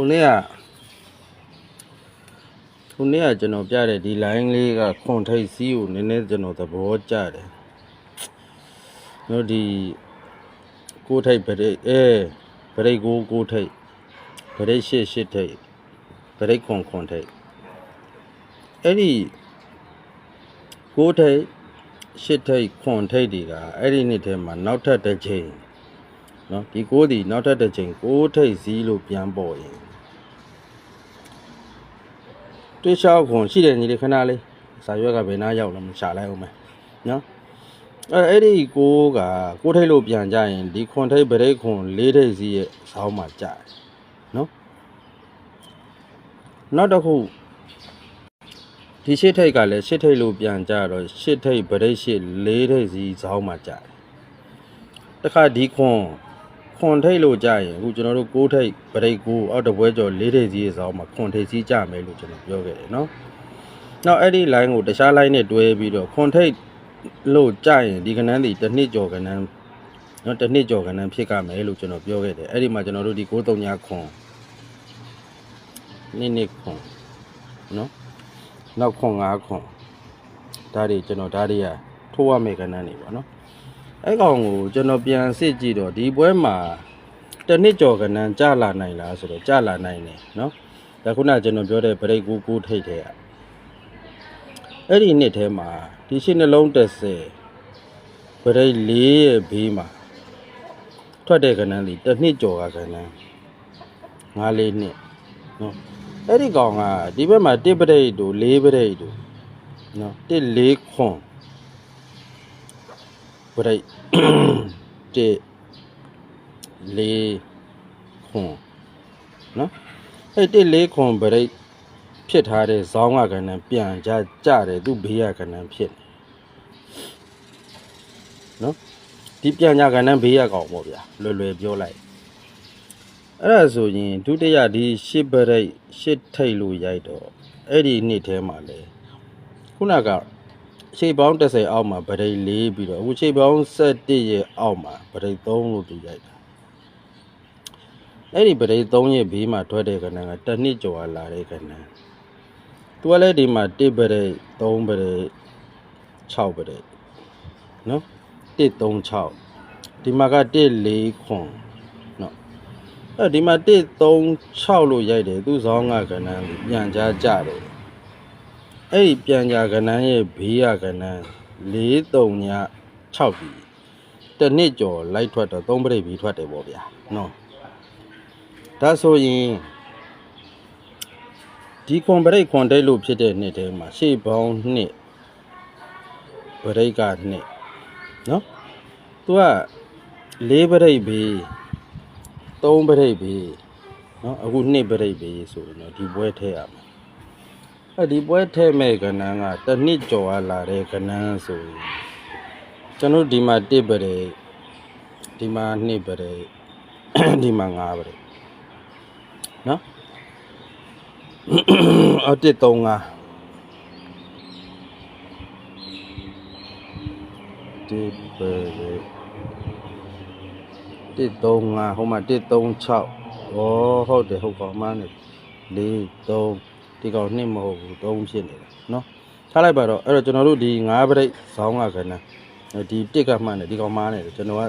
ခုနေ့ကခုနေ့ကကျွန်တော်ပြတဲ့ဒီ line လေးကခွန်ထိတ်စီးကိုနည်းနည်းကျွန်တော်သဘောကျတယ်တို့ဒီကိုထိတ်ဗရိတ်အဲဗရိတ်ကိုကိုထိတ်ဗရိတ်ရှစ်ရှစ်ထိတ်ဗရိတ်ခွန်ခွန်ထိတ်အဲ့ဒီကိုထိတ်ရှစ်ထိတ်ခွန်ထိတ်တွေကအဲ့ဒီနှစ်ထဲမှာနောက်ထပ်တစ်ချိန်နော်ဒီကိုဒီနောက်ထပ်တစ်ချိန်ကိုထိတ်စီးလို့ပြန်ပေါ်ရင် တွေးလျှောက်ခွန်ရှိတယ်ညီလေးခဏလေးစာရွက်ကဘယ်နာရောက်လဲမရှာလိုက်အောင်မယ်နော်အဲအဲ့ဒီကိုကကိုထိတ်လို့ပြန်ကြရင်ဒီခွန်ထိတ်ဗရိတ်ခွန်လေးထိတ်စီရဲ့ဆောင်းမှာကြာတယ်နော်နောက်တစ်ခုဒီရှစ်ထိတ်ကလည်းရှစ်ထိတ်လို့ပြန်ကြတော့ရှစ်ထိတ်ဗရိတ်ရှစ်လေးထိတ်စီဆောင်းမှာကြာတယ်တခါဒီခွန် ခွန်ထိတ်လို့ကြာရင်အခုကျွန်တော်တို့ကိုးထိတ်ဗရိတ်ကိုအောက်တပွဲကျော်လေးထိတ်စီရဲ့ဆောင်းမှာခွန်ထိတ်စီကြာမယ်လို့ကျွန်တော်ပြောခဲ့တယ်နော်နောက်အဲ့ဒီ line ကိုတခြား line နဲ့တွဲပြီးတော့ခွန်ထိတ်လို့ကြရင်ဒီကနန်းဒီတစ်နှစ်ကျော်ကနန်းနော်တစ်နှစ်ကျော်ကနန်းဖြစ်ကြမယ်လို့ကျွန်တော်ပြောခဲ့တယ်အဲ့ဒီမှာကျွန်တော်တို့ဒီ93ညခွန်နှစ်နှစ်ခွန်နော်နောက်ခွန်5ခွန်ဒါတွေကျွန်တော်ဒါတွေကထိုးရမယ့်ကနန်းတွေပါနော် အဲ့ကောင်ကိုကျွန်တော်ပြန်စစ်ကြည့်တော့ဒီပွဲမှာတစ်နှစ်ကျော်ကနန်းကြာလာနိုင်လားဆိုတော့ကြာလာနိုင်တယ်နော်ဒါခုနကကျွန်တော်ပြောတဲ့ break ကိုကိုထိတ်တဲ့ကအဲ့ဒီနှစ်ထဲမှာဒီရှင်းနှလုံး30ဗရိတ်၄ရဲ့ဘေးမှာထွက်တဲ့ကဏ္ဍလေးတစ်နှစ်ကျော်ကကဏ္ဍ၅လေးနှစ်နော်အဲ့ဒီကောင်ကဒီဘက်မှာတစ်ပရိတ်တို့၄ပရိတ်တို့နော်တစ်၄ခွန် ပရိတ်တစ်၄ခွန်နော်အဲ့တစ်၄ခွန်ပရိတ်ဖြစ်ထားတဲ့ဇောင်းကကဏ္ဍပြန်ကြကြတယ်သူဘေးကကဏ္ဍဖြစ်နေနော်ဒီပြန်ကြကဏ္ဍဘေးကကောင်ပေါ့ဗျာလွယ်လွယ်ပြောလိုက်အဲ့ဒါဆိုရင်ဒုတိယဒီရှစ်ပရိတ်ရှစ်ထိတ်လို့ရိုက်တော့အဲ့ဒီနှစ်ထဲမှာလေခုနက ရှေ့ပေါင်း30အောက်မှာဗရိတ်၄ပြီးတော့အခုရှေ့ပေါင်း17ရဲ့အောက်မှာဗရိတ်3လို့သူရိုက်တာအဲ့ဒီဗရိတ်3ရဲ့ဘေးမှာထွက်တဲ့ကဏ္ဍကတစ်နှစ်ကျော်လာတဲ့ကဏ္ဍသူကလည်းဒီမှာ1ပရိတ်3ပရိတ်6ပရိတ်နော်1 3 6ဒီမှာက1 4ခွန်နော်အဲဒီမှာ1 3 6လို့ရိုက်တယ်သူ့ဇောင်းကကဏ္ဍပြန်ကြားကြတယ် အဲ့ဒီပြန်ကြားကဏ္ဍရဲ့ဘေးကကဏ္ဍ4 3ည6ပြီတစ်နှစ်ကျော်လိုက်ထွက်တော့3ပရိတ်ပြီးထွက်တယ်ပေါ့ဗျာနော်ဒါဆိုရင်ဒီကွန်ဘရိတ်ခွန်တိတ်လို့ဖြစ်တဲ့နှစ်ထဲမှာရှေ့ပေါင်းနှစ်ဘရိတ်ကနှစ်နော်သူက၄ဘရိတ်ပြီ၃ဘရိတ်ပြီနော်အခုနှစ်ဘရိတ်ပြီဆိုရင်တော့ဒီပွဲထဲရမှာ အဲဒီပွဲထဲမဲ့ကဏ္ဍကတစ်နှစ်ကျော်လာတဲ့ကဏ္ဍဆိုရင်ကျွန်တော်ဒီမှာ1ဘရိတ်ဒီမှာ2ဘရိတ်ဒီမှာ5ဘရိတ်နော်အော်တစ်သုံးငါတစ်ပဲတစ်သုံးငါဟိုမှာတစ်သုံး6ဩဟုတ်တယ်ဟုတ်ကောင်းမှန်းတယ်၄3 ဒီကောင်နှစ်မဟုတ်ဘူး3ဖြစ်နေတယ်နော်ထားလိုက်ပါတော့အဲ့တော့ကျွန်တော်တို့ဒီ9ပရိတ်ဇောင်းကခဏဒီတစ်ကမှန်းတယ်ဒီကောင်မှန်းတယ်ကျွန်တော်က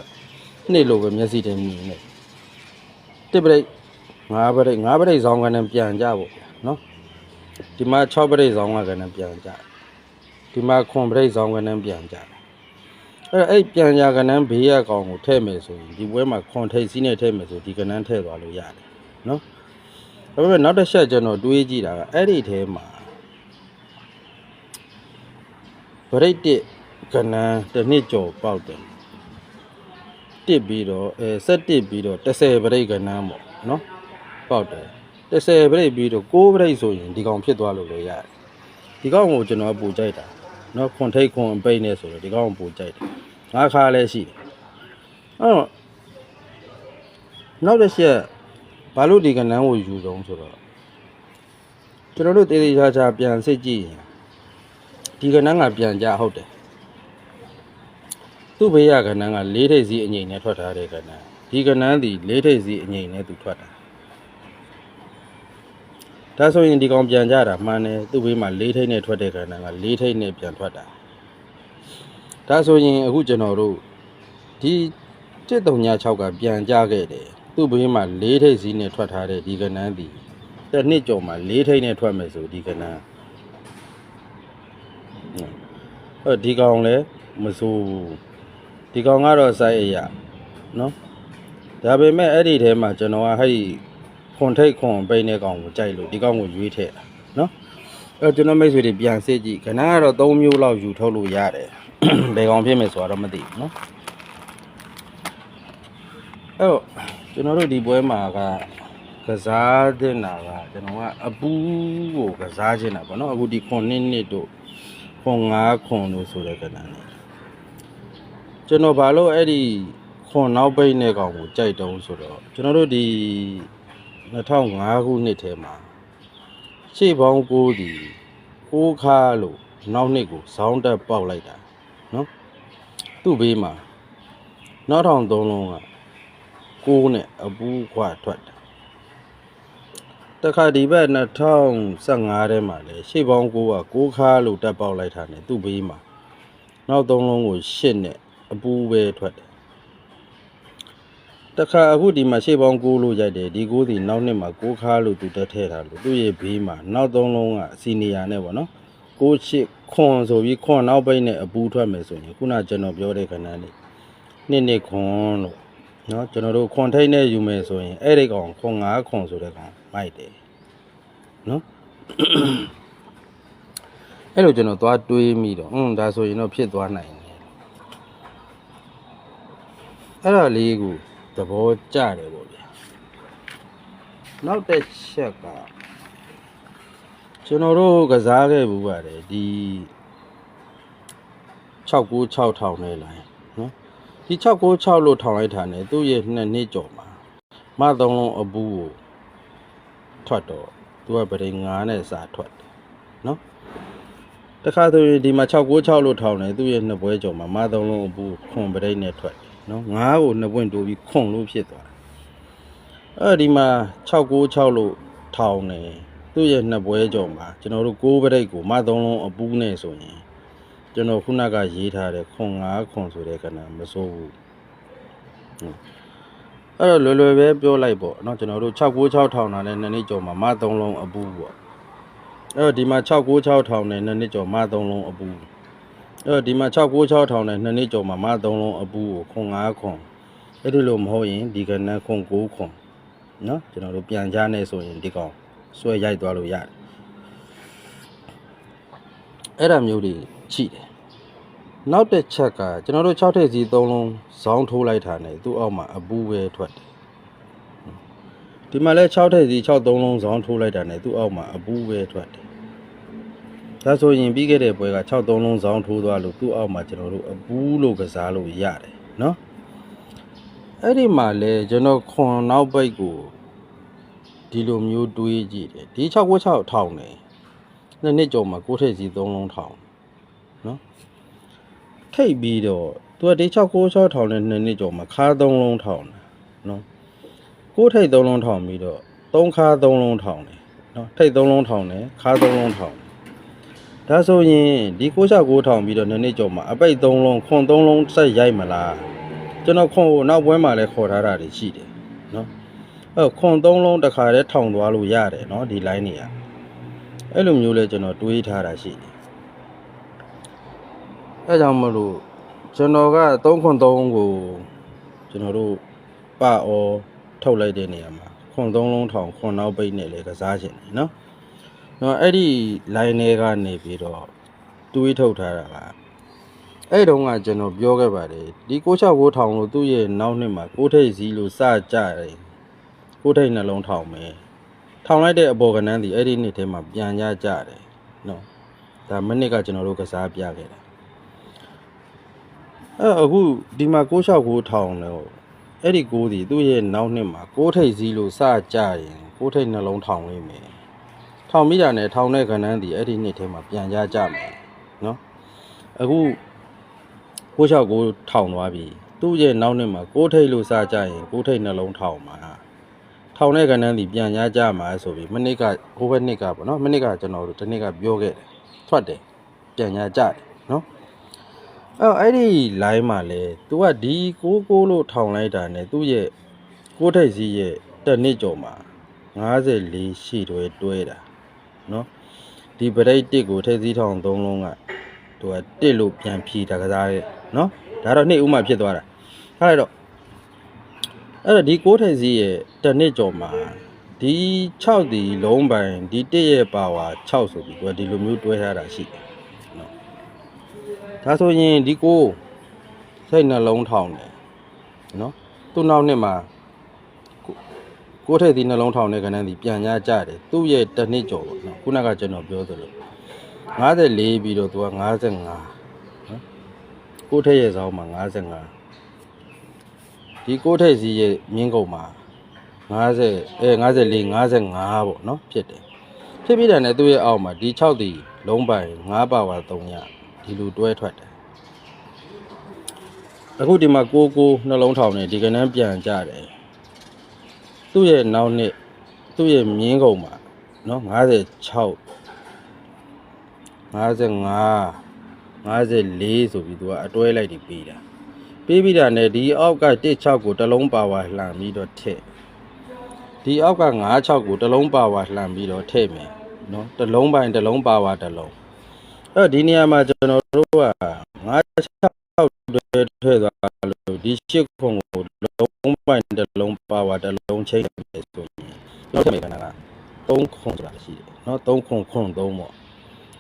နှစ်လို့ပဲမျက်စိတည်းမြင်နေတစ်ပရိတ်9ပရိတ်9ပရိတ်ဇောင်းကလည်းပြန်ကြဖို့နော်ဒီမှာ6ပရိတ်ဆောင်ကလည်းပြန်ကြတယ်ဒီမှာခွန်ပရိတ်ဆောင်ကလည်းပြန်ကြတယ်အဲ့တော့အဲ့ပြန်ကြကနန်းဘေးရကောင်ကိုထည့်မယ်ဆိုရင်ဒီပွဲမှာခွန်ထိတ်စီးနဲ့ထည့်မယ်ဆိုဒီကနန်းထည့်သွားလို့ရတယ်နော် ဒါပေမဲ့နောက်တစ်ချက်ကျွန်တော်တွေးကြည့်တာကအဲ့ဒီထဲမှာဗရိတ်တကနန်းတစ်နှစ်ကျော်ပေါက်တယ်တက်ပြီးတော့အဲဆက်တက်ပြီးတော့30ဗရိတ်ကနန်းပေါ့နော်ပေါက်တယ်30ဗရိတ်ပြီးတော့6ဗရိတ်ဆိုရင်ဒီကောင်ဖြစ်သွားလို့လည်းရတယ်ဒီကောင်ကိုကျွန်တော်ပူကြိုက်တာနော်ခွန်ထိတ်ခွန်ပိတ်နေဆိုတော့ဒီကောင်ကိုပူကြိုက်တယ်ငါခါလည်းရှိတယ်အဲ့တော့နောက်တစ်ချက် ဘာလို့ဒီကနန်းကိုယူဆုံးဆိုတော့ကျွန်တော်တို့တေးသေးချာချာပြန်စစ်ကြည့်ရင်ဒီကနန်းကပြန်ကြဟုတ်တယ်သူ့ဘေးရကနန်းက၄ထိပ်စီးအငိမ့်နဲ့ထွက်ထားတဲ့ကနန်းဒီကနန်းဒီ၄ထိပ်စီးအငိမ့်နဲ့သူထွက်တာဒါဆိုရင်ဒီကောင်ပြန်ကြတာမှန်တယ်သူ့ဘေးမှာ၄ထိပ်နဲ့ထွက်တဲ့ခန္ဓာက၄ထိပ်နဲ့ပြန်ထွက်တာဒါဆိုရင်အခုကျွန်တော်တို့ဒီ7396ကပြန်ကြခဲ့တယ် သူ့ဘေးမှာ၄ထိပ်စီးနဲ့ထွက်ထားတဲ့ဒီကဏ္ဍဒီတစ်နှစ်ကျော်မှာ၄ထိပ်နဲ့ထွက်မယ်ဆိုဒီကဏ္ဍအဲ့ဒီကောင်လည်းမစိုးဘူးဒီကောင်ကတော့စိုက်အရာနော်ဒါပေမဲ့အဲ့ဒီထဲမှာကျွန်တော်ကဟဲ့ခွန်ထိတ်ခွန်ပိန်းတဲ့ကောင်ကိုကြိုက်လို့ဒီကောင်ကိုရွေးထည့်တာနော်အဲ့ကျွန်တော်မိတ်ဆွေတွေပြန်စစ်ကြည့်ခဏကတော့၃မျိုးလောက်ယူထုတ်လို့ရတယ်ဘယ်ကောင်ဖြစ်မယ်ဆိုတော့မသိဘူးနော်အဲ့တော့ ကျွန်တော်တို့ဒီပွဲမှာကကစားတဲ့နာကကျွန်တော်ကအပူးကိုကစားခြင်းတာပေါ့နော်အခုဒီခွန်နှစ်နှစ်တို့ခွန်၅ခွန်တို့ဆိုတဲ့ကဏ္ဍနဲ့ကျွန်တော်ဘာလို့အဲ့ဒီခွန်နောက်ပိတ်တဲ့ကောင်ကိုကြိုက်တုံးဆိုတော့ကျွန်တော်တို့ဒီ2005ခုနှစ်ထဲမှာရှေ့ပေါင်း9ဒီ6ခါလို့နောက်နှစ်ကိုဇောင်းတက်ပေါက်လိုက်တာနော်သူ့ဘေးမှာနောက်ထောင်သုံးလုံးက 6နဲ့အပူးခွာထွက်တာတခါဒီဘက်2015ထဲမှာလေရှေ့ပေါင်း9က6ခါလို့တက်ပေါက်လိုက်တာ ਨੇ သူ့ဘေးမှာနောက်သုံးလုံးကို8နဲ့အပူးပဲထွက်တယ်တခါအခုဒီမှာရှေ့ပေါင်း9လို့ရိုက်တယ်ဒီ9ဒီနောက်နှစ်မှာ9ခါလို့သူတက်ထဲထားလို့သူ့ရဲ့ဘေးမှာနောက်သုံးလုံးကစီနီယာနဲ့ပေါ့နော်9ချစ်ခွန်ဆိုပြီးခွန်နောက်ပိတ်နဲ့အပူထွက်မယ်ဆိုရင်ခုနကျွန်တော်ပြောတဲ့ခဏလေးနှစ်နှစ်ခွန်လို့ နော်ကျွန်တော်တို့ခွန်ထိတ်နဲ့ယူမယ်ဆိုရင်အဲ့ဒီကောင်ခွန်9ခွန်ဆိုတဲ့ကောင်မိုက်တယ်နော်အဲ့လိုကျွန်တော်သွားတွေးမိတော့อืมဒါဆိုရင်တော့ဖြစ်သွားနိုင်တယ်အဲ့ဒါလေးကိုသဘောကျတယ်ပေါ့ဗျာနောက်တစ်ချက်ကကျွန်တော်တို့ကစားခဲ့ဘူးပါတယ်ဒီ696ထောင်နဲ့လိုင်းနော် ဒီ696လို့ထောင်လိုက်တာ ਨੇ သူ့ရဲ့နှစ်နှစ်ကျော်မှာမသုံးလုံးအပူကိုထွက်တော့သူကပရိ9နဲ့စာထွက်တယ်နော်တခါဆိုရင်ဒီမှာ696လို့ထောင်တယ်သူ့ရဲ့နှစ်ပွဲကျော်မှာမသုံးလုံးအပူခွန်ပရိနဲ့ထွက်တယ်နော်ငါးကိုနှစ်ပွင့်တိုးပြီးခွန်လို့ဖြစ်သွားတယ်အဲ့ဒီမှာ696လို့ထောင်နေသူ့ရဲ့နှစ်ပွဲကြော်မှာကျွန်တော်တို့6ပရိတ်ကိုမသုံးလုံးအပူးနဲ့ဆိုရင် ကျွန်တော်ခုနကရေးထားတဲ့ခွန်9ခွန်ဆိုတဲ့ကဏ္ဍမစိုးဘူးဟုတ်အဲ့တော့လွယ်လွယ်ပဲပြောလိုက်ပေါ့เนาะကျွန်တော်တို့696ထောင်တာနဲ့နှစ်နှစ်ကျော်မှာမသုံးလုံးအပူးပေါ့အဲ့တော့ဒီမှာ696ထောင်နဲ့နှစ်နှစ်ကျော်မသုံးလုံးအပူး အဲ့တော့ဒီမှာ696ထောင်နဲ့နှစ်နှစ်ကျော်မှာမသုံးလုံးအပူကိုခွန်9ခွန်အဲ့ဒီလိုမဟုတ်ရင်ဒီကနန်းခွန်9ခွန်နော်ကျွန်တော်တို့ပြန်ကြနေဆိုရင်ဒီကောင်ဆွဲရိုက်သွားလို့ရတယ်အဲ့ဒါမျိုးတွေရှိတယ် နောက်တစ်ချက်ကကျွန်တော်တို့6ထည့်စီ3လုံးဇောင်းထိုးလိုက်တာနဲ့သူ့အောက်မှာအပူပဲထွက်တယ်ဒီမှာလဲ6ထည့်စီ6 3လုံးဇောင်းထိုးလိုက်တာနဲ့သူ့အောက်မှာအပူပဲထွက်တယ်ဒါဆိုရင်ပြီးခဲ့တဲ့ပွဲက6 3လုံးဇောင်းထိုးသွားလို့သူ့အောက်မှာကျွန်တော်တို့အပူးလို့ကစားလို့ရတယ်နော်အဲ့ဒီမှာလဲကျွန်တော်ခွန်နောက်ပိတ်ကိုဒီလိုမျိုးတွေးကြည့်တယ်ဒီ696ထောင်တယ်နှစ်နှစ်ကျော်မှာကိုထိပ်စီ3လုံးထောင်နော် ထိပ်ပြီးတော့သူကဒီ696ထောင်တဲ့နှစ်နှစ်ကျော်မှာခါ3လုံးထောင်တယ်နော်ကိုထိပ်3လုံးထောင်ပြီးတော့3ခါ3လုံးထောင်တယ်နော်ထိပ်3လုံးထောင်တယ်ခါ3လုံးထောင်တယ်ဒါဆိုရင်ဒီ669ထောင်ပြီးတော့နှစ်နှစ်ကျော်မှာအပိတ်3လုံးခွန်3လုံးဆက်ရိုက်မလားကျွန်တော်ခွန်ကိုနောက်ပွဲမှာလည်းခေါ်ထားတာတွေရှိတယ်နော်အဲ့ခွန်3လုံးတစ်ခါတည်းထောင်သွားလို့ရတယ်နော်ဒီ line တွေကအဲ့လိုမျိုးလဲကျွန်တော်တွေးထားတာရှိတယ် အဲကြောင့်မလို့ကျွန်တော်က3ခွန်3ကိုကျွန်တော်တို့ပအောထုတ်လိုက်တဲ့နေရာမှာခွန်3လုံးထောင်ခွန်နောက်ပိတ်နဲ့လည်းကစားခြင်းတယ်နော်နော်အဲ့ဒီ line တွေကနေပြီးတော့တွေးထုတ်ထားတာကအဲ့တုန်းကကျွန်တော်ပြောခဲ့ပါတယ်ဒီ669ထောင်လို့သူ့ရဲ့နောက်နှစ်မှာ6ထိပ်စီလို့စကြတယ်6ထိပ်နှလုံးထောင်မယ်ထောင်လိုက်တဲ့အပေါ်ကနန်းဒီအဲ့ဒီနှစ်ထဲမှာပြန်ကြကြတယ်နော်ဒါမနစ်ကကျွန်တော်တို့ကစားပြခဲ့တာ အဲ့အခုဒီမှာ669ထောင်တော့အဲ့ဒီ6ဒီသူ့ရဲ့နောက်နှစ်မှာ6ထိပ်စီလို့စကြရင်6ထိပ်နှလုံးထောင်လိမ့်မယ်ထောင်မိတာနဲ့ထောင်တဲ့ခဏန်းဒီအဲ့ဒီနှစ်ထဲမှာပြန်ကြကြမယ်နော်အခု669ထောင်သွားပြီသူ့ရဲ့နောက်နှစ်မှာ6ထိတ်လို့စားကြရင်6ထိတ်နှလုံးထောင်မှာထောင်တဲ့ကဏ္ဍဒီပြန်ရကြမှာဆိုပြီးမနစ်ကဟိုဘက်နှစ်ကပေါ့နော်မနစ်ကကျွန်တော်တို့ဒီနှစ်ကပြောခဲ့တယ်ထွက်တယ်ပြန်ရကြတယ်နော် အဲ့တော့အဲ့ဒီ line မှာလဲ तू ကဒီကိုကိုလို့ထောင်လိုက်တာ ਨੇ သူ့ရဲ့ကိုထိတ်စီရဲ့တစ်နှစ်ကျော်မှာ54ရှိတွဲတွဲတာနော်ဒီပရိတ်တစ်ကိုထိတ်စီထောင်သုံးလုံးကသူကတစ်လို့ပြန်ဖြီတာကစားရဲ့နော်ဒါတော့နှစ်ဥမှဖြစ်သွားတာထားလိုက်တော့အဲ့တော့ဒီ6ထိုင်စီးရဲ့တစ်နှစ်ကျော်မှာဒီ6ဒီလုံးပိုင်ဒီ1ရဲ့ပါဝါ6ဆိုပြီးသူကဒီလိုမျိုးတွဲထားတာရှိတယ်နော် ဒါဆိုရင်ဒီကိုစိတ်နှလုံးထောင်တယ်နော်သူ့နောက်နှစ်မှာကိုကိုထိုင်စီနှလုံးထောင်တဲ့ခဏန်းဒီပြန်ရကြတယ်သူ့ရဲ့တစ်နှစ်ကျော်ပေါ့နော်ခုနကကျွန်တော်ပြောသလို54ပြီးတော့သူက55နော်ကိုထိုင်ရဲ့ဇောင်းမှာ55ဒီကိုထိတ်စီရဲ့မြင်းကုန်မှာ50အဲ54 55ပေါ့နော်ဖြစ်တယ်ဖြစ်ပြီးတယ်နဲ့သူ့ရဲ့အောက်မှာဒီ6တီလုံးပိုင်5ပါဝါ300 ဒီလိုတွဲထွက်တယ်အခုဒီမှာကိုကိုနှလုံးထောင်နေဒီကနန်းပြန်ကြတယ်သူ့ရဲ့နောက်နှစ်သူ့ရဲ့မြင်းကုန်မှာနော်56 55 54ဆိုပြီးသူကအတွဲလိုက်ပြီးပြီးတာပေးပြီးတာနဲ့ဒီအောက်က16ကိုတစ်လုံးပါဝါလှန်ပြီးတော့ထည့်ဒီအောက်က96ကိုတစ်လုံးပါဝါလှန်ပြီးတော့ထည့်မယ်နော်တစ်လုံးပိုင်းတစ်လုံးပါဝါတစ်လုံးအဲ့ တော့ဒီနေရာမှာကျွန်တော်တို့က96တွဲထည့်သွားလို့ဒီ8ခွန်ကိုလုံးပိုင်းတစ်လုံးပါဝါတစ်လုံးချိန်တယ်ဆိုရင်နောက်ထပ်မြေကနာက3ခွန်ဆိုတာရှိတယ်နော်3ခွန်ခွန်3ပေါ့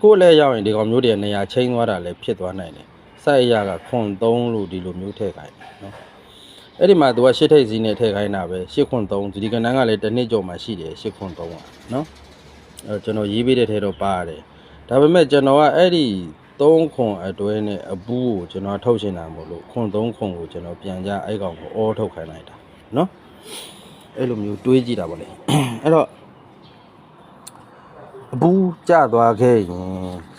ကိုယ်လည်းရောက်ရင်ဒီကောင်မျိုးတွေနေရာချိန်သွားတာလည်းဖြစ်သွားနိုင်တယ်စိုက်ရကခွန်3လို့ဒီလိုမျိုးထည့်ခိုင်းတယ်နော်အဲ့ဒီမှာသူကရှစ်ထိပ်စီးနဲ့ထည့်ခိုင်းတာပဲရှစ်ခွန်3ဒီကဏ္ဍကလည်းတစ်နှစ်ကျော်မှရှိတယ်ရှစ်ခွန်3อ่ะနော်အဲ့ကျွန်တော်ရေးပေးတဲ့ထဲတော့ပါရတယ် ဒါပေမဲ့ကျွန်တော်ကအဲ့ဒီ3ခွန်အတွဲနဲ့အပူးကိုကျွန်တော်ထုတ်ရှင်တာမို့လို့ခွန်3ခွန်ကိုကျွန်တော်ပြန်ကြအဲ့ကောင်ကိုအောထုတ်ခိုင်းလိုက်တာနော်အဲ့လိုမျိုးတွေးကြည့်တာပေါ့လေအဲ့တော့အပူးကျသွားခဲ့ရင်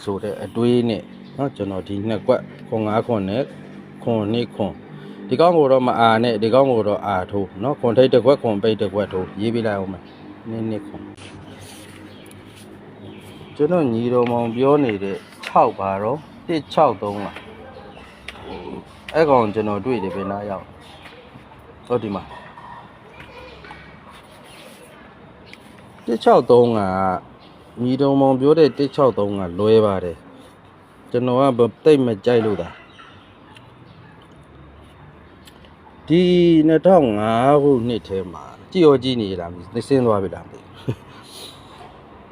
ဆိုတဲ့အတွေးနဲ့နော်ကျွန်တော်ဒီနှစ်ကွက်ခွန်9ခွန်နဲ့ခွန်2ခွန်ဒီကောင်ကိုတော့မအာနဲ့ဒီကောင်ကိုတော့အာထိုးနော်ခွန်ထိတ်တစ်ခွက်ခွန်ပိတ်တစ်ခွက်ထိုးရေးပြလိုက်အောင်မယ်နင်းနစ်ခွန် ကျွန်တော်ညီတော်မောင်ပြောနေတဲ့6ပါတော့163လားအဲ့ကောင်ကျွန်တော်တွေ့တယ်ဘယ်နာရောက်ဟုတ်ဒီမှာ163ကညီတော်မောင်ပြောတဲ့163ကလွဲပါတယ်ကျွန်တော်ကဗတိတ်မကြိုက်လို့တာဒီ2005ခုနှစ်ထဲမှာကြည်ရောကြည်နေလားမသိစင်းသွားပြီလားမသိ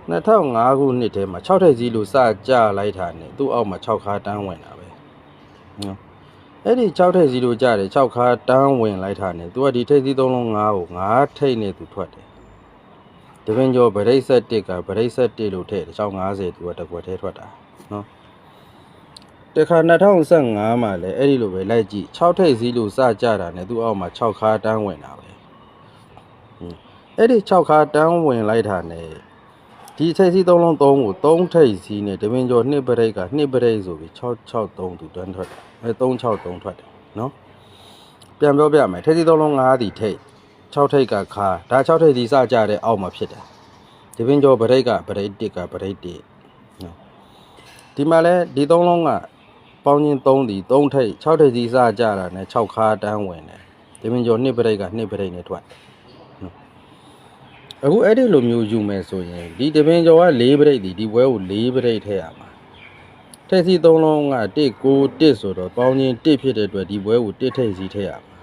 2005ခုနှစ်ထဲမှာ6ထက်စီးလို့စကြလိုက်တာနဲ့သူ့အောက်မှာ6ခါတန်းဝင်တာပဲနော်အဲ့ဒီ6ထက်စီးလို့ကြတယ်6ခါတန်းဝင်လိုက်တာနဲ့သူကဒီထက်စီး3လုံး5ကို5ထိတ်နဲ့သူထွက်တယ်တပင်ကျော်ဗရိတ်ဆက်1ကဗရိတ်ဆက်1လို့ထည့်တယ်650သူကတစ်ခွက်ထဲထွက်တာနော်တခါ2015မှာလည်းအဲ့ဒီလိုပဲလိုက်ကြည့်6ထိပ်စီးလို့စကြတာနဲ့သူ့အောက်မှာ6ခါတန်းဝင်တာပဲဟင်းအဲ့ဒီ6ခါတန်းဝင်လိုက်တာနဲ့ ဒီထိပ်စီး3လုံး3ကို3ထိပ်စီးနဲ့တပင်ကျော်2ပရိတ်က2ပရိတ်ဆိုပြီး663သူတန်းထွက်တယ်အဲ363ထွက်တယ်နော်ပြန်ပြောပြမယ်ထိပ်စီး3လုံး5ဒီထိပ်6ထိပ်ကခါဒါ6ထိပ်စီးစကြတဲ့အောက်မှာဖြစ်တယ်တပင်ကျော်ပရိတ်ကပရိတ်1ကပရိတ်1နော်ဒီမှာလဲဒီ3လုံးကပေါင်းချင်း3ဒီ3ထိပ်6ထိပ်စီစကြတာနဲ့6ခါတန်းဝင်တယ်ဒီမင်းကျော်နှစ်ပရိတ်ကနှစ်ပရိတ်နဲ့ထွက်နော် အခုအဲ့ဒီလိုမျိုးယူမယ်ဆိုရင်ဒီတပင်ကျော်က4ပရိတ်ဒီဒီဘွဲကို4ပရိတ်ထည့်ရမှာထိပ်စီ3လုံးက1 9 1ဆိုတော့ပေါင်းချင်း1ဖြစ်တဲ့အတွက်ဒီဘွဲကို1ထိပ်စီထည့်ရမှာ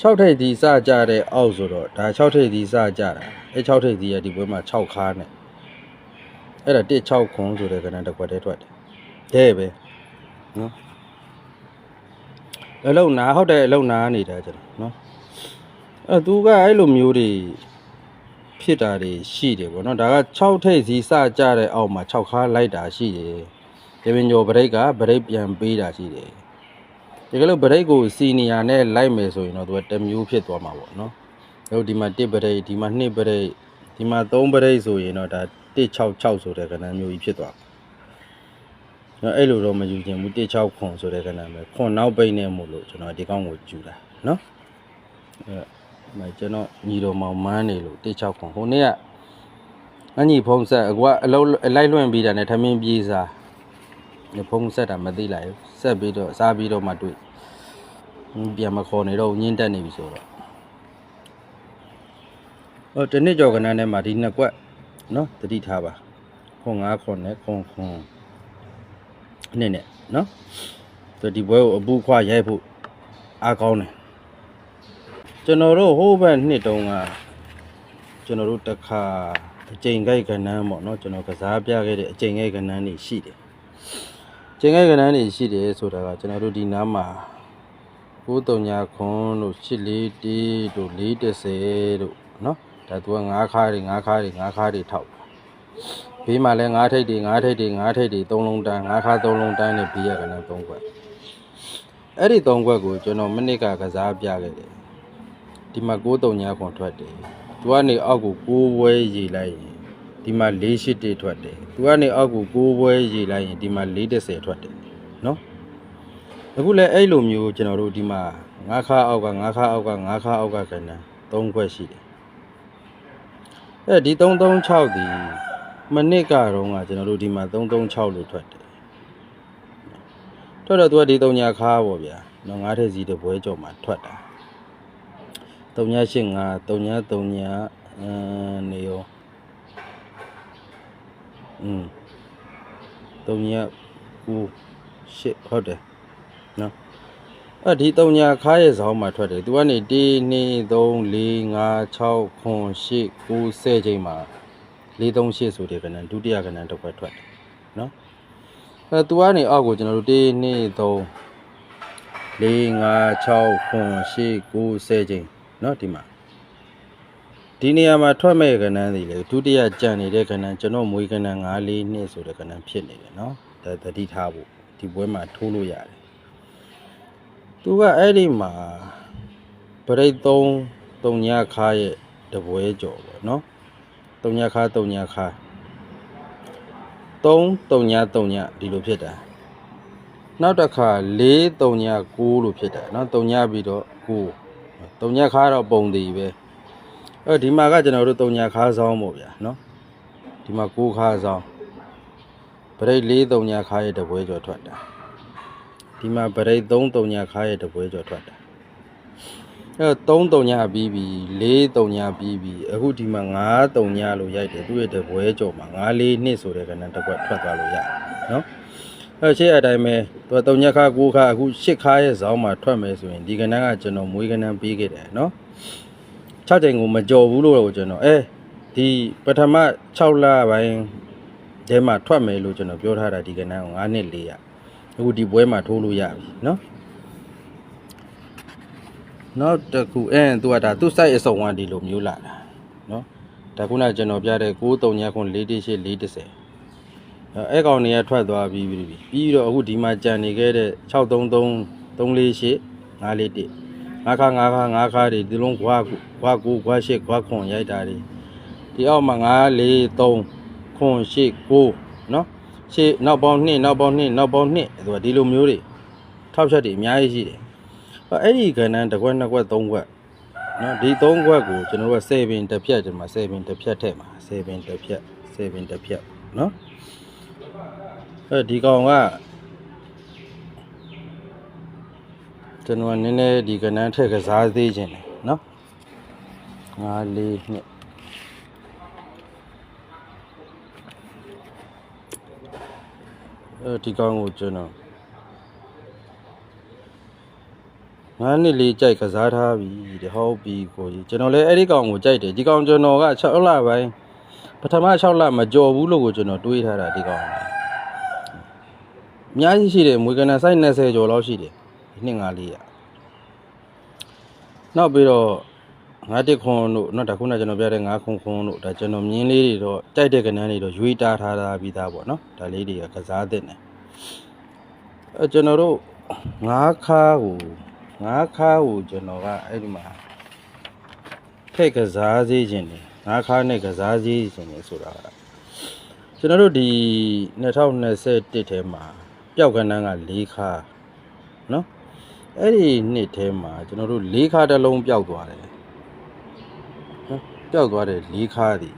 6ထိပ်စီစကြတဲ့အောက်ဆိုတော့ဒါ6ထိပ်စီစကြတာအဲ6ထိပ်စီကဒီဘွဲမှာ6ခါနဲ့အဲ့ဒါ1 6ခွန်ဆိုတဲ့ကဏ္ဍတစ်ခွက်တည်းထွက်တယ်တဲ့ပဲနော်အလုံနာဟုတ်တယ်အလုံနာနေတာကျွန်တော်နော်အဲသူကအဲ့လိုမျိုးတွေ ဖြစ်တာတွေရှိတယ်ပေါ့နော်ဒါက6ထိပ်စီစကြတဲ့အောက်မှာ6ခါလိုက်တာရှိတယ်ကေဗင်ဂျိုဘရိတ်ကဘရိတ်ပြန်ပေးတာရှိတယ်တကယ်လို့ဘရိတ်ကိုစီနီယာနဲ့လိုက်မယ်ဆိုရင်တော့သူကတစ်မျိုးဖြစ်သွားမှာပေါ့နော်တို့ဒီမှာ1ဘရိတ်ဒီမှာ2ဘရိတ်ဒီမှာ3ဘရိတ်ဆိုရင်တော့ဒါ166ဆိုတဲ့ကဏ္ဍမျိုးကြီးဖြစ်သွားနော်အဲ့လိုတော့မယူခြင်းဘူး169ဆိုတဲ့ကဏ္ဍပဲခွန်နောက်ပိတ်နေမို့လို့ကျွန်တော်ဒီကောင်းကိုကျူတာနော်အဲ့ မကျွန်တော်ညီတော်မောင်မန်းနေလို့တေချောက်ခွန်ဟိုနေ့ကအညီဖုံးဆက်အကွာအလုံးအလိုက်လွင့်ပြီးတာနဲ့ထမင်းပြေးစားညဖုံးဆက်တာမသိလိုက်ဘူးဆက်ပြီးတော့စားပြီးတော့မှတွေ့ဟင်းပြန်မခေါ်နေတော့ဘူးညင်းတက်နေပြီဆိုတော့ဟိုတနစ်ကြော်ကနန်းထဲမှာဒီနှစ်ကွက်နော်တတိထားပါခွန်9ခွန်နဲ့ခွန်ခွန်နဲ့နဲ့နော်ဆိုဒီဘွဲကိုအပူခွာရိုက်ဖို့အားကောင်းတယ် ကျွန်တော်တို့ဟိုးဘက်နှစ်တုန်းကကျွန်တော်တို့တစ်ခါအချိန်ကြိုက်ကဏ္ဍပေါ့နော်ကျွန်တော်ကစားပြခဲ့တဲ့အချိန်ကြိုက်ကဏ္ဍတွေရှိတယ်အချိန်ကြိုက်ကဏ္ဍတွေရှိတယ်ဆိုတာကကျွန်တော်တို့ဒီနားမှာ939ခွန်းတို့841တို့410တို့နော်ဒါသူက9ခါတွေ9ခါတွေ9ခါတွေထောက်ဘေးမှာလဲ9ထိပ်တွေ9ထိပ်တွေ9ထိပ်တွေ3လုံးတန်း9ခါ3လုံးတန်းနဲ့ဘေးရကဏ္ဍ3ခွက်အဲ့ဒီ3ခွက်ကိုကျွန်တော်မနစ်ကကစားပြခဲ့တယ် ဒီမှာ6 3ညာခွန်ထွက်တယ်။သူကနေအောက်ကို6ဘွဲရေလိုက်ရင်ဒီမှာ4 8တေထွက်တယ်။သူကနေအောက်ကို6ဘွဲရေလိုက်ရင်ဒီမှာ4 10ထွက်တယ်နော်။အခုလည်းအဲ့လိုမျိုးကျွန်တော်တို့ဒီမှာ9ခါအောက်က9ခါအောက်က9ခါအောက်ကခဏ3ခွက်ရှိတယ်။အဲဒီ336ဒီမနစ်ကတော့ကကျွန်တော်တို့ဒီမှာ336လို့ထွက်တယ်။ထွက်တော့သူကဒီ3ညာခါပေါ့ဗျာ။နော်9ထက်စီတပွဲကြော်မှာထွက်တာ။ 385 335အမ်နေရောอืม396ရှစ်ဟုတ်တယ်နော်အဲ့ဒီ3ညာခါရဲ့ဇောင်းမှာထွက်တယ်သူကနေ1 2 3 4 5 6ခွန်8 9 10ချိန်မှာ438ဆိုတဲ့ကဏ္ဍဒုတိယကဏ္ဍတစ်ခွက်ထွက်တယ်နော်အဲသူကနေအောက်ကိုကျွန်တော်တို့1 2 3 4 5 6ခွန်8 9 10ချိန် နော်ဒီမှာဒီနေရာမှာထွက်မဲ့ကဏ္ဍတွေလေဒုတိယကြံနေတဲ့ကဏ္ဍကျွန်တော်မွေးကဏ္ဍ9 4နှစ်ဆိုတဲ့ကဏ္ဍဖြစ်နေတယ်နော်ဒါတတိထားဖို့ဒီပွဲမှာထိုးလို့ရတယ်သူကအဲ့ဒီမှာပရိတ်3 3ညခါရဲ့တပွဲကြော်ပေါ့နော်3ညခါ3ညခါ3 3ည3ညဒီလိုဖြစ်တာနောက်တစ်ခါ4 3ည9လို့ဖြစ်တာနော်3ညပြီးတော့9 တုံညာခါတော့ပုံသေးပဲအဲဒီမှာကကျွန်တော်တို့တုံညာခါဆောင်ပေါ့ဗျာနော်ဒီမှာကိုးခါဆောင်ပရိတ်၄တုံညာခါရဲ့တပွဲကျော်ထွက်တာဒီမှာပရိတ်၃တုံညာခါရဲ့တပွဲကျော်ထွက်တာအဲ3တုံညာပြီးပြီ4တုံညာပြီးပြီအခုဒီမှာ5တုံညာလို့ရိုက်တယ်သူ့ရဲ့တပွဲကျော်မှာ5 4နှစ်ဆိုတဲ့ကဏ္ဍတစ်ခွက်ထွက်သွားလို့ရတယ်နော် အဲရှေ့အတိုင်းပဲသူက3ညခါ9ခါအခု10ခါရဲ့ဇောင်းမှာထွက်မယ်ဆိုရင်ဒီကဏ္ဍကကျွန်တော်မွေးကဏ္ဍပေးခဲ့တယ်နော်6ချိန်ကိုမကြော်ဘူးလို့တော့ကျွန်တော်အဲဒီပထမ6လပိုင်းထဲမှာထွက်မယ်လို့ကျွန်တော်ပြောထားတာဒီကဏ္ဍကို9နှစ်4ရအခုဒီပွဲမှာထိုးလို့ရပြီနော်နောက်တစ်ခုအဲသူကဒါသူ့ site အစုံဝမ်းဒီလိုမျိုးလာတာနော်ဒါခုနကျွန်တော်ပြတဲ့639 418 410 အဲကောင်တွေကထွက်သွားပြီးပြီပြီးတော့အခုဒီမှာကြံနေခဲ့တဲ့633 348 541ငါးခါငါးခါငါးခါတွေဒီလုံးခွာခွာကိုခွာရှစ်ခွာခွန်ရိုက်တာတွေဒီအောက်မှာ943ခွန်ရှစ်9နော်ရှစ်နောက်ပေါင်း2နောက်ပေါင်း2နောက်ပေါင်း2ဆိုတာဒီလိုမျိုးတွေထောက်ချက်တွေအများကြီးရှိတယ်အဲ့ဒီကဏ္ဍတစ်ခွက်နှစ်ခွက်သုံးခွက်နော်ဒီသုံးခွက်ကိုကျွန်တော်တို့က7ပင်တစ်ဖြတ်ဒီမှာ7ပင်တစ်ဖြတ်ထည့်မှာ7ပင်တစ်ဖြတ်7ပင်တစ်ဖြတ်နော် အဲဒီကောင်ကကျွန်တော်ကနည်းနည်းဒီကဏ္ဍထည့်ကစားသေးခြင်းတယ်နော်5 4နှစ်အဲဒီကောင်ကိုကျွန်တော်ငါးနှစ်လေးကြိုက်ကစားထားပြီတဲ့ဟုတ်ပြီကိုကြီးကျွန်တော်လည်းအဲ့ဒီကောင်ကိုကြိုက်တယ်ဒီကောင်ကျွန်တော်က6လပိုင်း ပထမ6လမကြော်ဘူးလို့ကိုကျွန်တော်တွေးထားတာဒီကောင်အများကြီးရှိတယ်မွေကနန်ဆိုင်20ကျော်လောက်ရှိတယ်ဒီနှစ်ငါးလေးရနောက်ပြီးတော့ငါးတစ်ခွန်တို့နော်ဒါခုနကကျွန်တော်ပြတဲ့ငါးခွန်ခွန်တို့ဒါကျွန်တော်မြင်းလေးတွေတော့ကြိုက်တဲ့ကနန်းတွေတော့ရွေးတားထားတာပြီးသားပေါ့နော်ဒါလေးတွေကကစားတဲ့နေအဲကျွန်တော်တို့ငါးခါကိုငါးခါကိုကျွန်တော်ကအဲ့ဒီမှာဖက်ကစားစေးခြင်းတယ် ငါးခါနဲ့ကစားစေးခြင်းတယ်ဆိုတာကကျွန်တော်တို့ဒီ2021ထဲမှာပျောက်ကန်းတန်းက၄ခါနော်အဲ့ဒီနှစ်ထဲမှာကျွန်တော်တို့၄ခါတစ်လုံးပျောက်သွားတယ်ပျောက်သွားတဲ့လေးခါသည်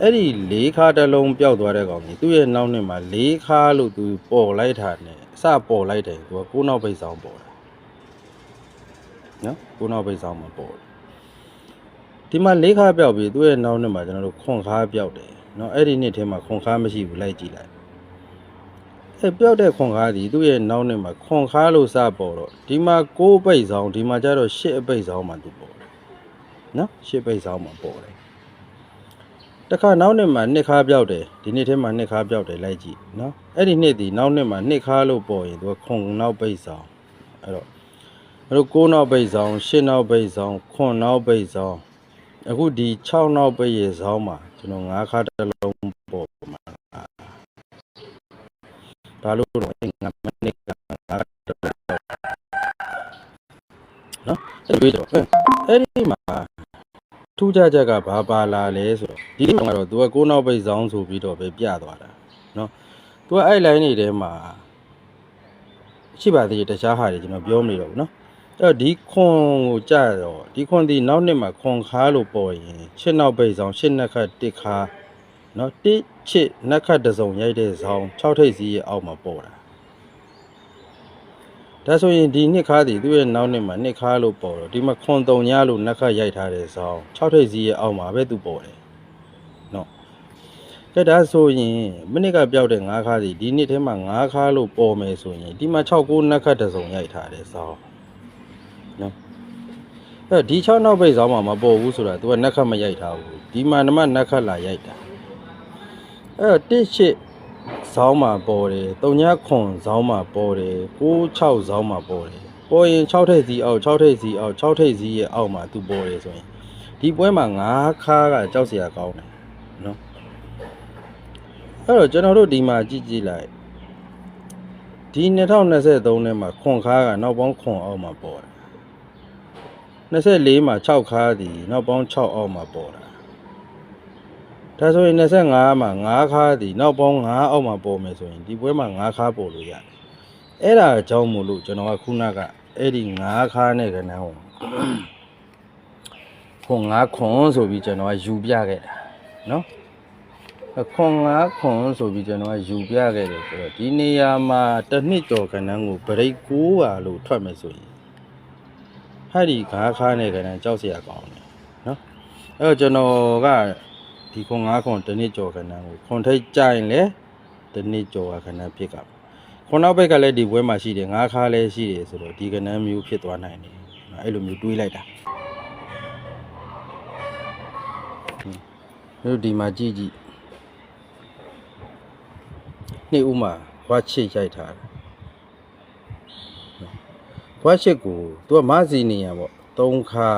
အဲ့ဒီလေးခါတစ်လုံးပျောက်သွားတဲ့ကောင်ကြီးသူ့ရဲ့နောက်နှစ်မှာလေးခါလို့သူပေါ်လိုက်တာနဲ့အစပေါ်လိုက်တယ်သူကကိုးနောက်ပိတ်ဆောင်ပေါ်တယ်နော်ကိုးနောက်ပိတ်ဆောင်မှာပေါ်တယ် ဒီမှာလေးခါပျောက်ပြီးသူ့ရဲ့နောက်နှစ်မှာကျွန်တော်တို့ခွန်ခါပျောက်တယ်နော်အဲ့ဒီနှစ်ထဲမှာခွန်ခါမရှိဘူးလိုက်ကြည့်လိုက်အဲပြောက်တဲ့ခွန်ကားဒီသူ့ရဲ့နောက်နှစ်မှာခွန်ကားလို့စပေါ်တော့ဒီမှာ6ပိတ်ဆောင်ဒီမှာကျတော့8အပိတ်ဆောင်မှသူပေါ်တယ်နော်8ပိတ်ဆောင်မှပေါ်တယ်တခါနောက်နှစ်မှာနှစ်ခါပြောက်တယ်ဒီနှစ်ထဲမှာနှစ်ခါပြောက်တယ်လိုက်ကြည့်နော်အဲ့ဒီနှစ်ဒီနောက်နှစ်မှာနှစ်ခါလို့ပေါ်ရင်သူကခွန်နောက်ပိတ်ဆောင်အဲ့တော့အဲ့တော့6နောက်ပိတ်ဆောင်8နောက်ပိတ်ဆောင်ခွန်နောက်ပိတ်ဆောင် အခုဒီ6နောက်ပိတ်ရေဆောင်မှာကျွန်တော်9ခါတစ်လုံးပေါ်မှာဒါလို့တော့ငါမနစ်ကငါနော်အဲ့ဒီတော့အဲ့ဒီမှာထူးခြားချက်ကဘာပါလာလဲဆိုတော့ဒီနေ့ကတော့ तू ကကိုးနောက်ပိတ်ဆောင်ဆိုပြီးတော့ပဲပြသွားတာနော် तू ကအဲ့ line တွေထဲမှာရှိပါသေးတယ်တခြားဟာတွေကျွန်တော်ပြောမနေတော့ဘူးနော်အဲ့ တော့ဒီခွန်ကိုကြတော့ဒီခွန်ဒီနောက်နှစ်မှာခွန်ခါလို့ပေါ်ရင်ရှစ်နောက်ပိတ်ဆောင်ရှစ်နှစ်ခတ်တစ်ခါနော်တိချစ်နက်ခတ်တစ်စုံရိုက်တဲ့ဇောင်း6ထိပ်စီးရဲ့အောက်မှာပေါ်တာဒါဆိုရင်ဒီနှစ်ခါးတည်သူ့ရဲ့နောက်နှစ်မှာနှစ်ခါလို့ပေါ်တော့ဒီမှာခွန်တုံညလို့နက်ခတ်ရိုက်ထားတဲ့ဇောင်း6ထိပ်စီးရဲ့အောက်မှာပဲသူပေါ်တယ်နော်ကဲဒါဆိုရင်မိနစ်ကပြောက်တဲ့9ခါးတည်ဒီနှစ်ထဲမှာ9ခါလို့ပေါ်မယ်ဆိုရင်ဒီမှာ6 9နက်ခတ်တစ်စုံရိုက်ထားတဲ့ဇောင်းနော် အဲ့ဒီ6နောက်ပိတ်ဇောင်းမှာမပေါ်ဘူးဆိုတာ तू ကနက်ခတ်မရိုက်ထားဘူးဒီမှာနမနက်ခတ်လာရိုက်တာအဲ့တော့တစ်ရှစ်ဇောင်းမှာပေါ်တယ်တုံညာခွန်ဇောင်းမှာပေါ်တယ်96ဇောင်းမှာပေါ်တယ်ပေါ်ရင်6ထိပ်စီအောက်6ထိပ်စီအောက်6ထိပ်စီရဲ့အောက်မှာသူပေါ်တယ်ဆိုရင်ဒီပွဲမှာ9ခါကကြောက်စရာကောင်းတယ်နော်အဲ့တော့ကျွန်တော်တို့ဒီမှာကြည့်ကြည့်လိုက်ဒီ2023ထဲမှာခွန်ခါကနောက်ပေါင်းခွန်အောက်မှာပေါ်တယ် 24မှာ6ခါသည်နောက်ပေါင်း6အောက်မှာပေါ်တာဒါဆိုရင်25မှာ9ခါးဒီနောက်ပေါင်း9အောက်မှာပေါ်မယ်ဆိုရင်ဒီပွဲမှာ9ခါးပေါ်လို့ရတယ်။အဲ့ဒါအကြောင်းမို့လို့ကျွန်တော်ကခုနကအဲ့ဒီ9ခါးနဲ့ကနန်းကိုခွန်9ခွန်ဆိုပြီးကျွန်တော်ကယူပြခဲ့တာနော်။ခွန်9ခွန်ဆိုပြီးကျွန်တော်ကယူပြခဲ့တယ်ဆိုတော့ဒီနေရာမှာတစ်နှစ်ကျော်ကနန်းကိုဗရိတ်9ပါလို့ထွက်မယ်ဆိုရင် ဟာဒီ9ခါးနဲ့ကနန်းကြောက်เสียကောင်းတယ်နော်။အဲ့တော့ကျွန်တော်က ဒီခွန်9ခွန်တစ်နှစ်ကျော်ခဏကိုခွန်ထိတ်ကြရင်လေတစ်နှစ်ကျော်ခဏဖြစ်ကခွန်နောက်ဘက်ကလည်းဒီဘွဲမှာရှိတယ်9ခါလည်းရှိတယ်ဆိုတော့ဒီကဏ္ဍမျိုးဖြစ်သွားနိုင်တယ်နော်အဲ့လိုမျိုးတွေးလိုက်တာတို့ဒီမှာကြည့်ကြည့်နေ့ဥမှာဘွားချစ်ရိုက်ထားတယ် ဘွားချစ်ကိုသူကမစီနေရပေါ့3ခါ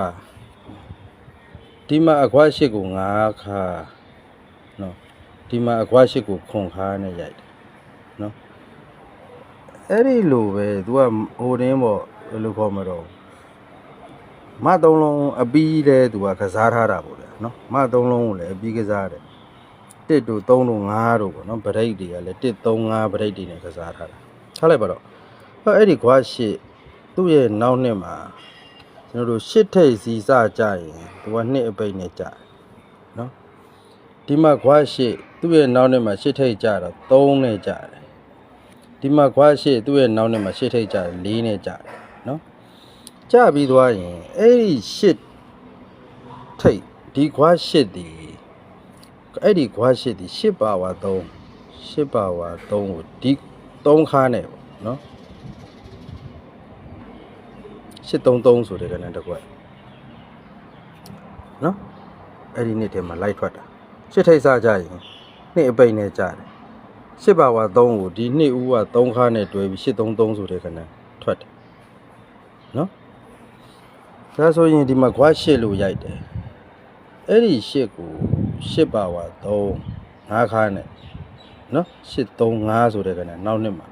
ဒီမှာအခွားရှိကို9ခါနော်ဒီမှာအခွားရှိကိုခွန်ခါနဲ့ရိုက်တယ်နော်အဲ့ဒီလိုပဲ तू ကဟိုတင်းပေါ့ဘယ်လိုခေါ်မတော့မသုံးလုံးအပီးလဲ तू ကကစားထားတာပေါ့ဗျာနော်မသုံးလုံးကိုလည်းအပီးကစားတယ်1တို့3တို့5တို့ပေါ့နော်ဗရိတ်တွေကလည်း1 3 5ဗရိတ်တွေနဲ့ကစားထားတာထားလိုက်ပါတော့ဟောအဲ့ဒီခွားရှိ သူ့ရဲ့နောက်နှစ်မှာကျွန်တော်တို့ရှစ်ထိပ်စီစကြရင်သူကနှစ်အပိတ်နဲ့ကြတယ်နော်ဒီမှာခွားရှစ်သူ့ရဲ့နောက်နဲ့မှာရှစ်ထိပ်ကြတော့3နဲ့ကြတယ်ဒီမှာခွားရှစ်သူ့ရဲ့နောက်နဲ့မှာရှစ်ထိပ်ကြတယ်4နဲ့ကြတယ်နော်ကြပြီးသွားရင်အဲ့ဒီရှစ်ထိပ်ဒီခွားရှစ်ဒီအဲ့ဒီခွားရှစ်ဒီရှစ်ပါဝါ3ရှစ်ပါဝါ3ကိုဒီ3ခါနဲ့ပေါ့နော် 833ဆိုတဲ့ကဏ္ဍတစ်ခွက်နော်အဲ့ဒီနှစ်ထဲမှာလိုက်ထွက်တာရှစ်ထိပ်စားကြရင်နှစ်အပိတ်နဲ့ကြတယ်ရှစ်ပါဝါ3ကိုဒီနှစ်ဦးက3ခါနဲ့တွဲပြီး833ဆိုတဲ့ကဏ္ဍထွက်တယ်နော်ဒါဆိုရင်ဒီမှာခွား8လို့ရိုက်တယ်အဲ့ဒီ8ကို8ပါဝါ3 5ခါနဲ့နော်835ဆိုတဲ့ကဏ္ဍနောက်နှစ်မှာ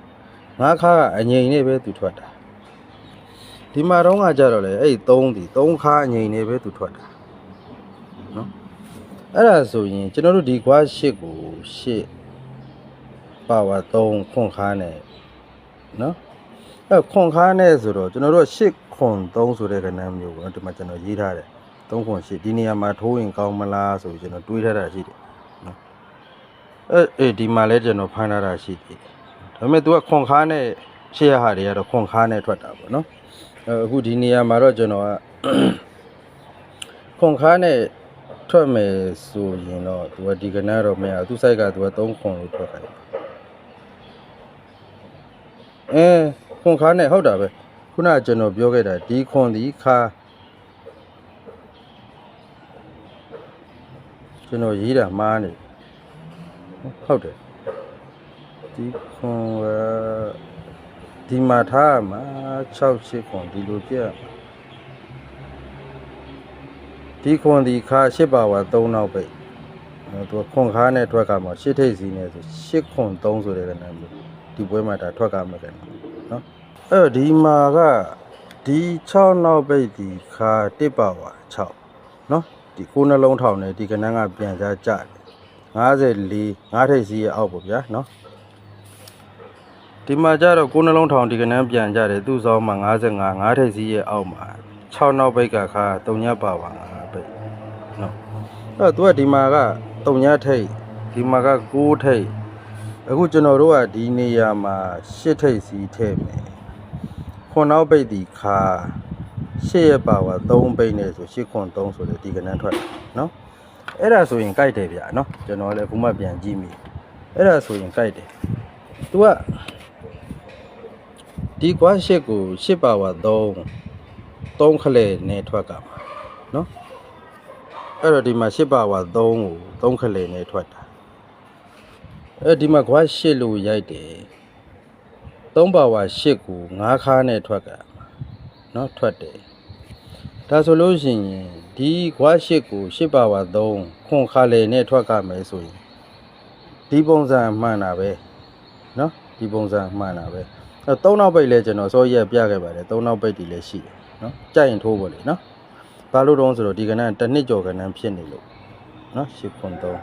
5ခါကအငိန်နဲ့ပဲသူထွက်တာ ဒီမှာတော့ကကြတော့လေအဲ့3ဒီ3ခါအငိန်နေပဲသူထွက်တာနော်အဲ့ဒါဆိုရင်ကျွန်တော်တို့ဒီကွာ8ကို8ပါဝါ3ခွန်ခါနဲ့နော်အဲ့ခွန်ခါနဲ့ဆိုတော့ကျွန်တော်တို့8ခွန်3ဆိုတဲ့ကဏ္ဍမျိုးပေါ့နော်ဒီမှာကျွန်တော်ရေးထားတယ်3ခွန်8ဒီနေရာမှာထိုးရင်ကောင်းမလားဆိုပြီးကျွန်တော်တွေးထားတာရှိတယ်နော်အဲအေးဒီမှာလည်းကျွန်တော်ဖမ်းထားတာရှိတယ်ဒါပေမဲ့ तू ကခွန်ခါနဲ့ရှေ့ရဟာတွေကတော့ခွန်ခါနဲ့ထွက်တာပေါ့နော် အဲအခုဒီနေရာမှာတော့ကျွန်တော်ကခွန်ခါနဲ့ထွက်မယ်ဆိုရင်တော့ तू ကဒီကနတော့မရဘူးသူစိုက်က तू က3ခွန်လို့ထွက်ခိုင်းအဲခွန်ခါနဲ့ဟုတ်တာပဲခုနကကျွန်တော်ပြောခဲ့တာဒီခွန်ဒီခါကျွန်တော်ရေးတာမှားနေဟုတ်တယ်ဒီခွန်က ဒီမှာထားရမှာ6 8ခွန်ဒီလိုပြရမှာဒီခွန်ဒီခါရှစ်ပါဝါ3နောက်ပိတ်အဲသူကခွန်ခါနဲ့ထွက်ကမှာရှစ်ထိပ်စီနဲ့ဆိုရှစ်ခွန်3ဆိုတဲ့ကဏ္ဍမျိုးဒီပွဲမှာဒါထွက်ကမှာကဏ္ဍနော်အဲ့တော့ဒီမှာကဒီ6နောက်ပိတ်ဒီခါတစ်ပါဝါ6နော်ဒီကိုယ်နှလုံးထောင်နေဒီကဏ္ဍကပြန်စားကြတယ်54 5ထိပ်စီရဲ့အောက်ပေါ့ဗျာနော် ဒီမှာကြတော့ကိုယ်နှလုံးထောင်ဒီကဏ္ဍပြန်ကြတယ်သူ့ဆောင်မှာ55 5ထိပ်စီရဲ့အောက်မှာ6နောက်ပိတ်ကခါ3ညပါဝါ5ပိတ်နော်အဲ့တော့ तू ကဒီမှာကတုံညာထိတ်ဒီမှာက6ထိတ်အခုကျွန်တော်တို့ကဒီနေရာမှာ8ထိတ်စီထည့်မယ်ခွန်နောက်ပိတ်ဒီခါ8ရက်ပါဝါ3ပိတ်နဲ့ဆို8ခွန်3ဆိုတဲ့ဒီကနန်းထွက်တယ်နော်အဲ့ဒါဆိုရင်ကြိုက်တယ်ဗျာနော်ကျွန်တော်လည်းခုမှပြန်ကြည့်မိအဲ့ဒါဆိုရင်ကြိုက်တယ် तू က ဒီကွာ8ကို8ပါဝါ3 3ခလဲနဲ့ထွက်ကမှာနော် အဲ့တော့ဒီမှာ၈ပါဝါ3ကို3ခလင်နဲ့ထွက်တာအဲ့ဒီမှာခွာ8လို့ရိုက်တယ်3ပါဝါ8ကို9ခါနဲ့ထွက်ကเนาะထွက်တယ်ဒါဆိုလို့ရှိရင်ဒီခွာ8ကို8ပါဝါ3ခွန်ခါလင်နဲ့ထွက်ကမယ်ဆိုရင်ဒီပုံစံမှန်တာပဲเนาะဒီပုံစံမှန်တာပဲ အဲသုံးနောက်ပိတ်လဲကျွန်တော်စောရက်ပြခဲ့ပါတယ်သုံးနောက်ပိတ်ဒီလည်းရှိတယ်နော်ကြိုက်ရင်ထိုးပါလေနော်ဘာလို့တော့ဆိုတော့ဒီကဏ္ဍတစ်နှစ်ကျော်ကဏ္ဍဖြစ်နေလို့နော်ရှစ်ခွန်သုံး